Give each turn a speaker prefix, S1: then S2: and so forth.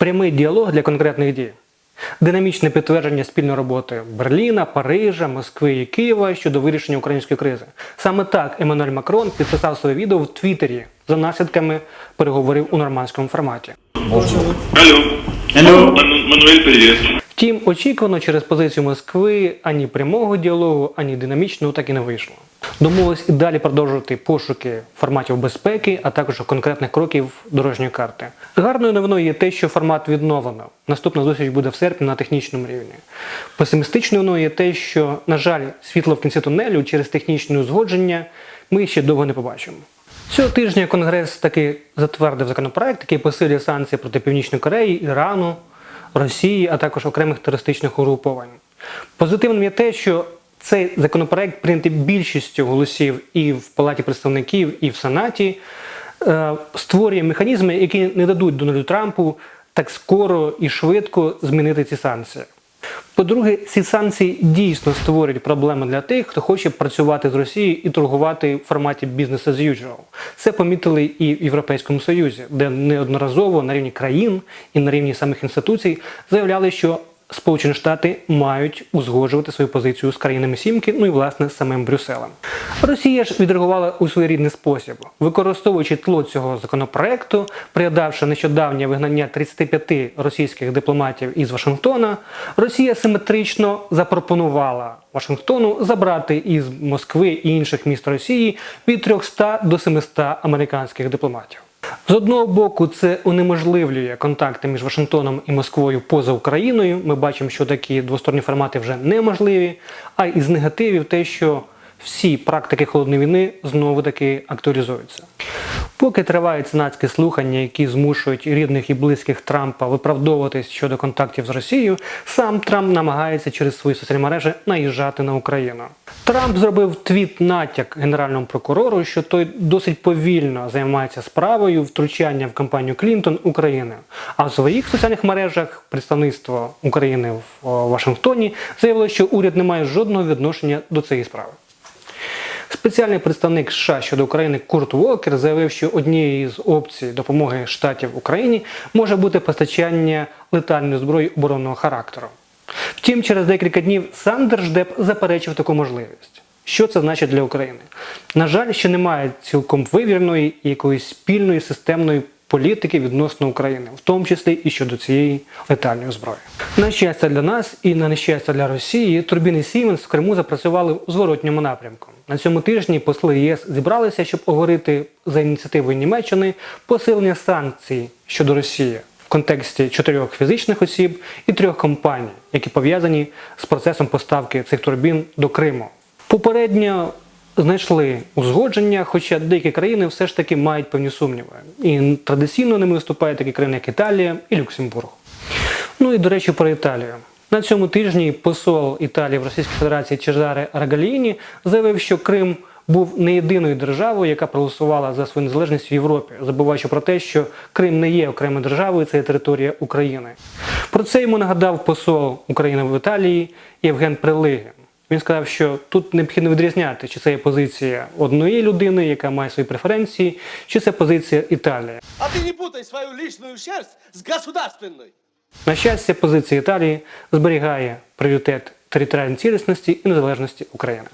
S1: прямий діалог для конкретних дій. Динамічне підтвердження спільної роботи Берліна, Парижа, Москви і Києва щодо вирішення української кризи. Саме так Еммануель Макрон підписав своє відео в Твіттері за наслідками переговорів у нормандському форматі.
S2: Алло.
S3: Алло.
S2: Ман- Мануэль, привет.
S1: Втім, очікувано через позицію Москви ані прямого діалогу, ані динамічного так і не вийшло. Домовились і далі продовжувати пошуки форматів безпеки, а також конкретних кроків дорожньої карти. Гарною новиною є те, що формат відновлено. Наступна зустріч буде в серпні на технічному рівні. Песимістичною новиною є те, що, на жаль, світло в кінці тунелю через технічне узгодження ми ще довго не побачимо. Цього тижня Конгрес таки затвердив законопроект, який посилює санкції проти Північної Кореї, Ірану, Росії, а також окремих терористичних угруповань. Позитивним є те, що цей законопроект прийнятий більшістю голосів і в Палаті представників, і в Сенаті, е, створює механізми, які не дадуть Дональду Трампу так скоро і швидко змінити ці санкції. По-друге, ці санкції дійсно створюють проблеми для тих, хто хоче працювати з Росією і торгувати в форматі business as usual. Це помітили і в Європейському Союзі, де неодноразово на рівні країн і на рівні самих інституцій заявляли, що Сполучені Штати мають узгоджувати свою позицію з країнами Сімки, ну і власне з самим Брюсселем. Росія ж відреагувала у своєрідний спосіб, використовуючи тло цього законопроекту, пригадавши нещодавнє вигнання 35 російських дипломатів із Вашингтона, Росія симетрично запропонувала Вашингтону забрати із Москви і інших міст Росії від 300 до 700 американських дипломатів. З одного боку, це унеможливлює контакти між Вашингтоном і Москвою поза Україною. Ми бачимо, що такі двосторонні формати вже неможливі. А із негативів те, що всі практики холодної війни знову таки актуалізуються. Поки тривають сенатські слухання, які змушують рідних і близьких Трампа виправдовуватись щодо контактів з Росією, сам Трамп намагається через свої соціальні мережі наїжджати на Україну. Трамп зробив твіт натяк генеральному прокурору, що той досить повільно займається справою втручання в кампанію Клінтон України. А в своїх соціальних мережах представництво України в Вашингтоні заявило, що уряд не має жодного відношення до цієї справи. Спеціальний представник США щодо України Курт Волкер заявив, що однією з опцій допомоги штатів Україні може бути постачання летальної зброї оборонного характеру. Втім, через декілька днів сам Держдеп заперечив таку можливість. Що це значить для України? На жаль, ще немає цілком вивіреної і якоїсь спільної системної політики відносно України, в тому числі і щодо цієї летальної зброї. На щастя для нас і на нещастя для Росії, турбіни Siemens в Криму запрацювали у зворотньому напрямку. На цьому тижні посли ЄС зібралися, щоб оговорити за ініціативою Німеччини посилення санкцій щодо Росії в контексті чотирьох фізичних осіб і трьох компаній, які пов'язані з процесом поставки цих турбін до Криму. Попередньо знайшли узгодження, хоча деякі країни все ж таки мають певні сумніви. І традиційно ними виступають такі країни, як Італія і Люксембург. Ну і до речі, про Італію. На цьому тижні посол Італії в Російській Федерації Чезаре Рагаліні заявив, що Крим був не єдиною державою, яка проголосувала за свою незалежність в Європі, забуваючи про те, що Крим не є окремою державою, це є територія України. Про це йому нагадав посол України в Італії Євген Прилигин. Він сказав, що тут необхідно відрізняти, чи це є позиція одної людини, яка має свої преференції, чи це позиція Італії.
S4: А ти не путай свою лічну шерсть з государственною.
S1: На щастя, позиція Італії зберігає пріоритет територіальної цілісності і незалежності України.